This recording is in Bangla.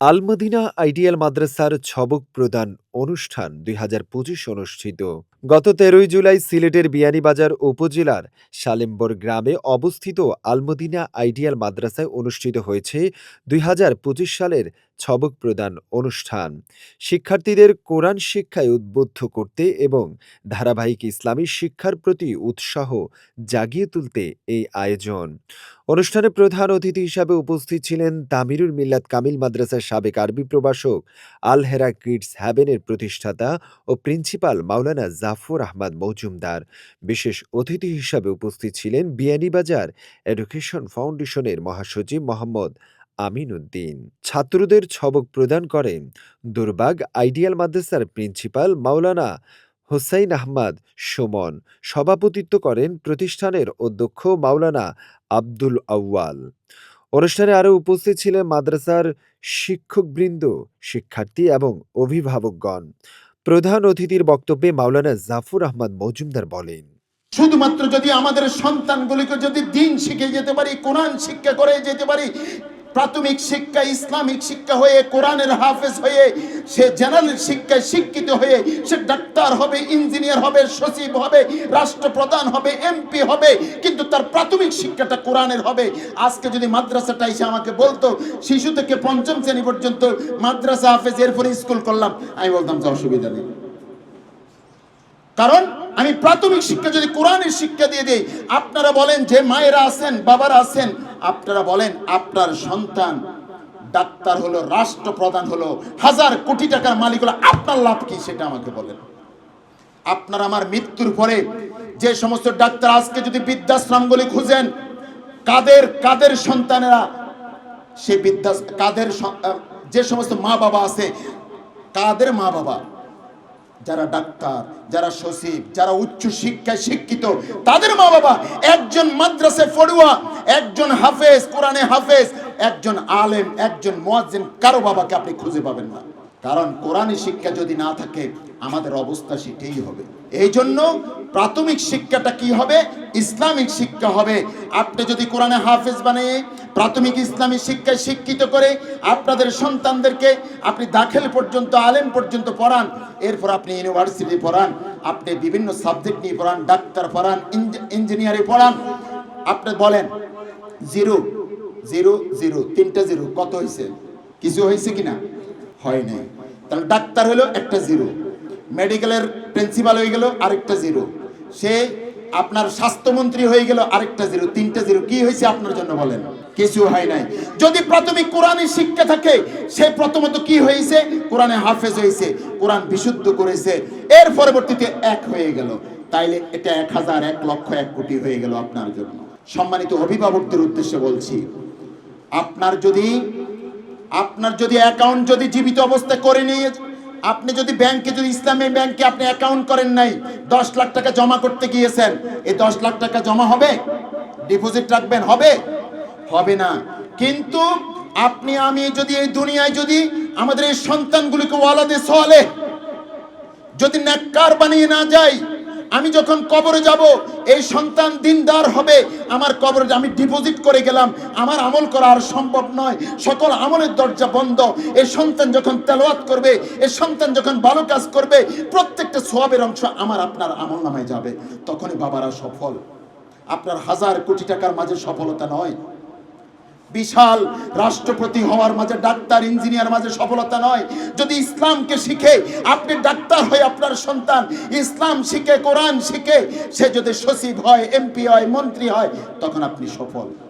আলমদিনা আইডিয়াল মাদ্রাসার ছবক প্রদান অনুষ্ঠান দুই হাজার পঁচিশ অনুষ্ঠিত। গত তেরোই জুলাই সিলেটের বিয়ানীবাজার উপজেলার সালেম্বর গ্রামে অবস্থিত আলমদিনা আইডিয়াল মাদ্রাসায় অনুষ্ঠিত হয়েছে দুই হাজার পঁচিশ সালের ছবক প্রদান অনুষ্ঠান। শিক্ষার্থীদের কোরআন শিক্ষায় উদ্বুদ্ধ করতে এবং ধারাবাহিক ইসলামী শিক্ষার প্রতি উৎসাহ জাগিয়ে তুলতে এই আয়োজন। অনুষ্ঠানে প্রধান অতিথি হিসাবে উপস্থিত ছিলেন তামিরুল মিল্লাত কামিল মাদ্রাসার সাবেক আরবি প্রভাষক, আল হেরা কিডস হ্যাভেনের প্রতিষ্ঠাতা ও প্রিন্সিপাল মাওলানা জাফর আহমদ মজুমদার। বিশেষ অতিথি হিসাবে উপস্থিত ছিলেন বিয়ানীবাজার এডুকেশন ফাউন্ডেশনের মহাসচিব মোহাম্মদ আমিন উদ্দিন ছাত্রদের ছবক প্রদান করেন দুর্বাগ আইডিয়াল মাদ্রাসার প্রিন্সিপাল মাওলানা হোসাইন আহমদ সুমন সভাপতিত্ব করেন প্রতিষ্ঠানের অধ্যক্ষ মাওলানা আব্দুল আউয়াল। অনুষ্ঠানে আরও উপস্থিত ছিলেন মাদ্রাসার শিক্ষকবৃন্দ, শিক্ষার্থী এবং অভিভাবকগণ। প্রধান অতিথির বক্তব্যে মাওলানা জাফর আহমদ মজুমদার বলেন, শুধুমাত্র যদি আমাদের সন্তানগুলিকে যদি দিন শিখে যেতে পারি, কোরআন শিক্ষা করে যেতে পারি প্রাথমিক শিক্ষা, ইসলামিক শিক্ষা হয়ে, কোরআনের হাফেজ হয়ে, সে জেনারেল শিক্ষায় শিক্ষিত হয়ে, সে ডাক্তার হবে, ইঞ্জিনিয়ার হবে, সচিব হবে, রাষ্ট্রপ্রধান হবে, এমপি হবে, কিন্তু তার প্রাথমিক শিক্ষাটা কোরআনের হবে। আজকে যদি মাদ্রাসাটা এসে আমাকে বলতো, শিশু থেকে পঞ্চম শ্রেণি পর্যন্ত মাদ্রাসা হাফেজ, এরপরে স্কুল করলাম, আমি বলতাম যে অসুবিধা নেই। কারণ আমি প্রাথমিক শিক্ষা যদি কোরআনের শিক্ষা দিয়ে দিই, আপনারা বলেন যে, মায়েরা আছেন, বাবারা আছেন আপনারা বলেন, আপনার সন্তান ডাক্তার হলো, রাষ্ট্রপ্রধান হলো, হাজার কোটি টাকার মালিক হলো, আপনার লাভ কি সেটা আমাকে বলেন। আপনার আমার মৃত্যুর পরে যে সমস্ত ডাক্তার আজকে যদি বৃদ্ধাশ্রমগুলি খুঁজেন, কাদের কাদের সন্তানেরা সে বিদ্যা কাদের যে সমস্ত মা বাবা আছে, কাদের মা বাবা যারা ডাক্তার, যারা সচিব, যারা উচ্চ শিক্ষায় শিক্ষিত, তাদের মা বাবা একজন মাদ্রাসে পড়ুয়া, একজন হাফেজ, কোরআনে হাফেজ, একজন আলেম, একজন মোয়াজ্জিন, কারও বাবাকে আপনি খুঁজে পাবেন না। কারণ কোরআনী শিক্ষা যদি না থাকে, আমাদের অবস্থা সেটাই হবে। এই জন্য প্রাথমিক শিক্ষাটা কি হবে? ইসলামিক শিক্ষা হবে। আপনি যদি কোরআনে হাফেজ বানিয়ে প্রাথমিক ইসলামী শিক্ষায় শিক্ষিত করে আপনাদের সন্তানদেরকে আপনি দাখিল পর্যন্ত, আলেম পর্যন্ত পড়ান, এরপর আপনি ইউনিভার্সিটি পড়ান, আপনি বিভিন্ন সাবজেক্ট নিয়ে পড়ান, ডাক্তার পড়ান ইঞ্জিনিয়ারিং পড়ান, আপনি বলেন, জিরো জিরো জিরো, তিনটা জিরো, কত হয়েছে কিছু হয়েছে কিনা? হয় নাই। তাহলে ডাক্তার হলো একটা জিরো। মেডিকেলের প্রিন্সিপাল হয়ে গেল আরেকটা জিরো। সে আপনার স্বাস্থ্যমন্ত্রী হয়ে গেল আরেকটা জিরো, তিনটা জিরো। কি হয়েছে আপনার জন্য বলেন? কিছু হয় নাই। যদি প্রাথমিক কোরআনে শিক্ষা থাকে, সে প্রথমত কি হয়েছে? কোরআনে হাফেজ হয়েছে, কোরআন বিশুদ্ধ করেছে। এর পরবর্তীতে এক হয়ে গেল। তাইলে এটা এক হাজার, এক লক্ষ, এক কোটি হয়ে গেল আপনার জন্য। সম্মানিত অভিভাবকদের উদ্দেশ্যে বলছি, আপনার যদি আপনার যদি অ্যাকাউন্ট যদি জীবিত অবস্থায় করে নিয়ে আপনি যদি ব্যাংকে যদি ইসলামী ব্যাংকে আপনি অ্যাকাউন্ট করেন নাই, দশ লাখ টাকা জমা করতে গিয়েছেন, এই দশ লাখ টাকা জমা হবে? ডিপোজিট রাখবেন? হবে? হবে না। কিন্তু আপনি, আমি যদি এই দুনিয়ায় যদি আমাদের এই সন্তানগুলিকে ওয়ালাদে সোয়ালে যদি নেককার বানিয়ে না যাই আমি যখন কবরে যাব, এই সন্তান দিনদার হবে। আমার কবরে আমি ডিপোজিট করে গেলাম, আমার আমল করা আর সম্ভব নয়। সকল আমলের দরজা বন্ধ। এই সন্তান যখন তেলাওয়াত করবে এই সন্তান যখন ভালো কাজ করবে, প্রত্যেকটা সোয়াবের অংশ আমার আপনার আমল নামায় যাবে। তখনই বাবারা সফল। আপনার হাজার কোটি টাকার মাঝে সফলতা নয়। বিশাল রাষ্ট্রপতি হওয়ার মাঝে, ডাক্তার, ইঞ্জিনিয়ার মাঝে সফলতা নয়। যদি ইসলামকে শিখে, আপনি ডাক্তার হয়ে আপনার সন্তান ইসলাম শিখে, কোরআন শিখে, সে যদি সচিব হয়, এমপি হয়, মন্ত্রী হয়, তখন আপনি সফল।